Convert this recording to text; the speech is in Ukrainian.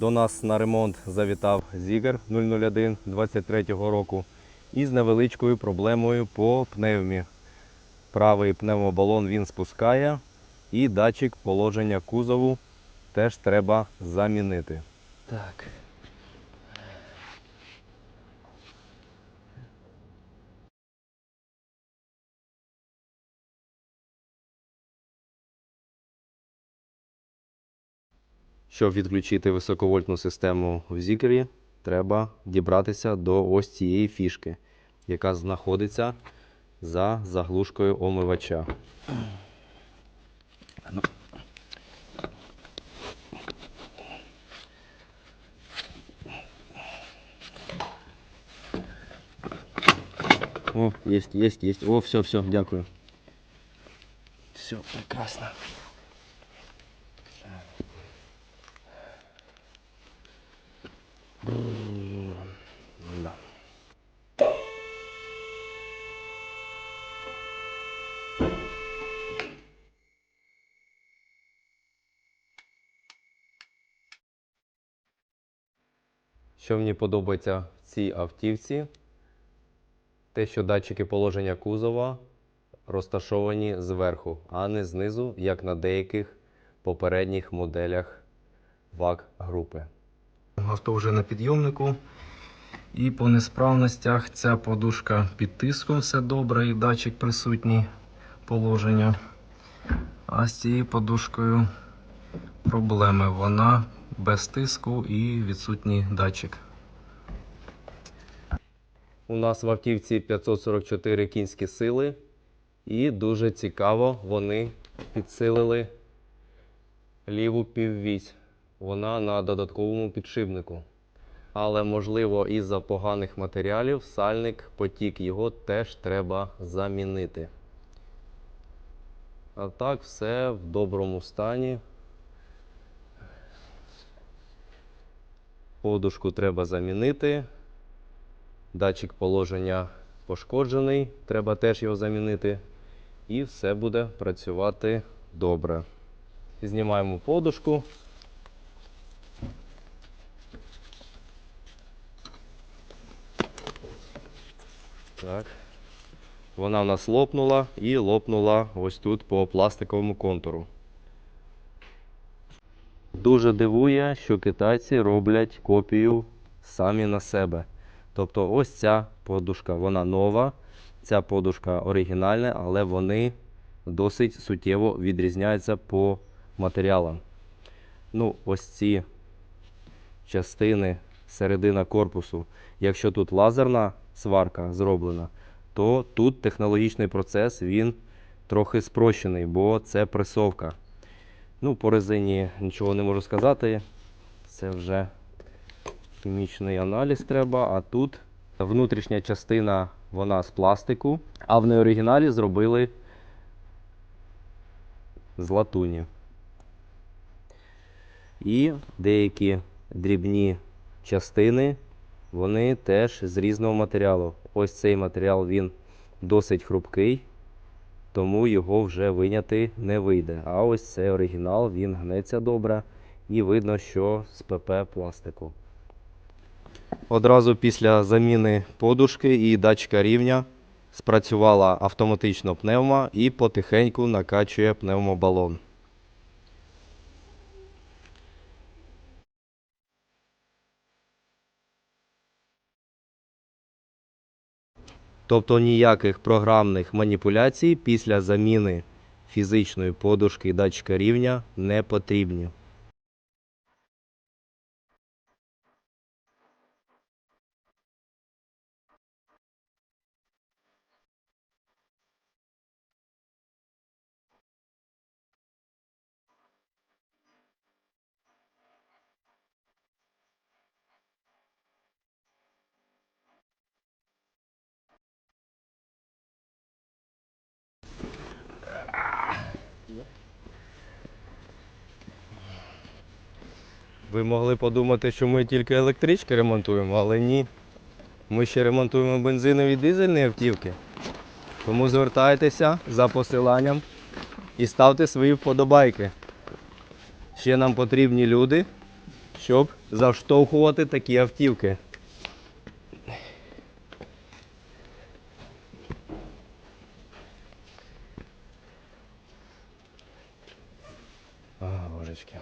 До нас на ремонт завітав Зігер 001 23 року із невеличкою проблемою по пневмі. Правий пневмобалон він спускає і датчик положення кузову теж треба замінити. Так. Щоб відключити високовольтну систему в Зігері, треба дібратися до ось цієї фішки, яка знаходиться за заглушкою омивача. О, есть, есть, есть. О, все, все, дякую. Все, прекрасно. Да. Що мені подобається в цій автівці, те, що датчики положення кузова розташовані зверху, а не знизу, як на деяких попередніх моделях ВАК групи. Авто вже на підйомнику. І по несправностях ця подушка під тиском все добре, і датчик присутній положення. А з цією подушкою проблеми. Вона без тиску і відсутній датчик. У нас в автівці 544 кінські сили, і дуже цікаво, вони підсилили ліву піввісь. Вона на додатковому підшипнику. Але, можливо, із-за поганих матеріалів сальник потік, його теж треба замінити. А так, все в доброму стані. Подушку треба замінити. Датчик положення пошкоджений, треба теж його замінити. І все буде працювати добре. Знімаємо подушку. Так. Вона в нас лопнула і лопнула ось тут по пластиковому контуру. Дуже дивує, що китайці роблять копію самі на себе. Тобто ось ця подушка, вона нова, ця подушка оригінальна, але вони досить суттєво відрізняються по матеріалам. Ну, ось ці частини, середина корпусу. Якщо тут лазерна сварка зроблена, то тут технологічний процес він трохи спрощений, бо це пресовка. Ну, по резині нічого не можу сказати. Це вже хімічний аналіз треба, а тут внутрішня частина вона з пластику, а в неоригіналі зробили з латуні. І деякі дрібні частини, вони теж з різного матеріалу. Ось цей матеріал він досить хрупкий, тому його вже виняти не вийде. А ось цей оригінал, він гнеться добре і видно, що з ПП пластику. Одразу після заміни подушки і датчика рівня спрацювала автоматично пневма і потихеньку накачує пневмобалон. Тобто ніяких програмних маніпуляцій після заміни фізичної подушки датчика рівня не потрібні. Ви могли подумати, що ми тільки електрички ремонтуємо, але ні. Ми ще ремонтуємо бензинові дизельні автівки. Тому звертайтеся за посиланням і ставте свої вподобайки. Ще нам потрібні люди, щоб заштовхувати такі автівки. А, божечки.